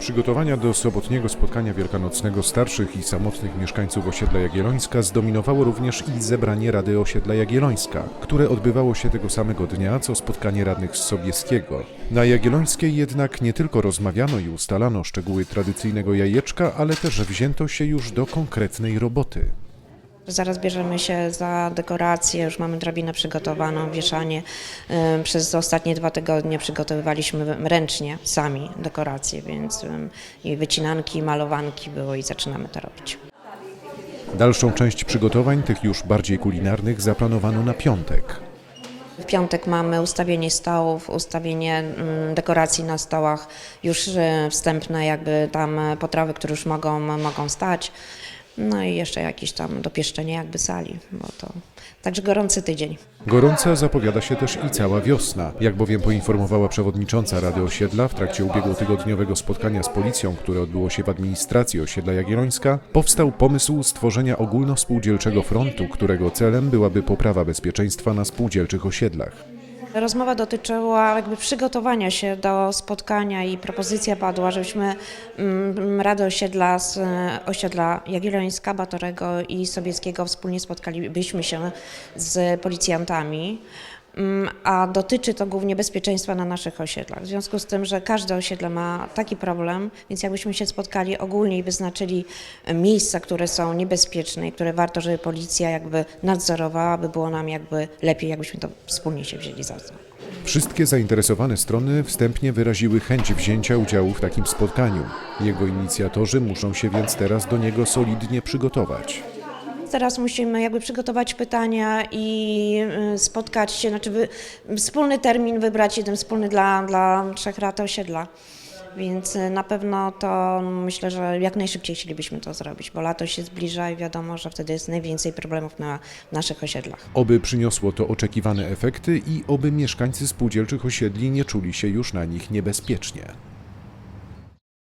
Przygotowania do sobotniego spotkania wielkanocnego starszych i samotnych mieszkańców osiedla Jagiellońska zdominowało również i zebranie Rady Osiedla Jagiellońska, które odbywało się tego samego dnia, co spotkanie radnych z Sobieskiego. Na Jagiellońskiej jednak nie tylko rozmawiano i ustalano szczegóły tradycyjnego jajeczka, ale też wzięto się już do konkretnej roboty. Zaraz bierzemy się za dekorację, już mamy drabinę przygotowaną, wieszanie. Przez ostatnie dwa tygodnie przygotowywaliśmy ręcznie sami dekoracje, więc i wycinanki, i malowanki było i zaczynamy to robić. Dalszą część przygotowań, tych już bardziej kulinarnych, zaplanowano na piątek. W piątek mamy ustawienie stołów, ustawienie dekoracji na stołach, już y, wstępne jakby tam potrawy, które już mogą, mogą stać. No i jeszcze jakieś tam dopieszczenie jakby sali, bo to także gorący tydzień. Gorąca zapowiada się też i cała wiosna. Jak bowiem poinformowała przewodnicząca Rady Osiedla w trakcie ubiegłotygodniowego spotkania z policją, które odbyło się w administracji osiedla Jagiellońska, powstał pomysł stworzenia ogólnospółdzielczego frontu, którego celem byłaby poprawa bezpieczeństwa na spółdzielczych osiedlach. Rozmowa dotyczyła jakby przygotowania się do spotkania i propozycja padła, żebyśmy mm, Radę Osiedla z osiedla Jagiellońska, Batorego i Sobieskiego wspólnie spotkalibyśmy się z policjantami. Mm, A dotyczy to głównie bezpieczeństwa na naszych osiedlach. W związku z tym, że każde osiedle ma taki problem, więc jakbyśmy się spotkali ogólnie i wyznaczyli e, miejsca, które są niebezpieczne i które warto, żeby policja jakby nadzorowała, by było nam jakby lepiej, jakbyśmy to wspólnie się wzięli za to. Wszystkie zainteresowane strony wstępnie wyraziły chęć wzięcia udziału w takim spotkaniu. Jego inicjatorzy muszą się więc teraz do niego solidnie przygotować. Teraz musimy jakby przygotować pytania i y, spotkać się, znaczy wy, wspólny termin wybrać, jeden wspólny dla, dla trzech rad osiedla. Więc y, na pewno to myślę, że jak najszybciej chcielibyśmy to zrobić, bo lato się zbliża i wiadomo, że wtedy jest najwięcej problemów na naszych osiedlach. Oby przyniosło to oczekiwane efekty i oby mieszkańcy spółdzielczych osiedli nie czuli się już na nich niebezpiecznie.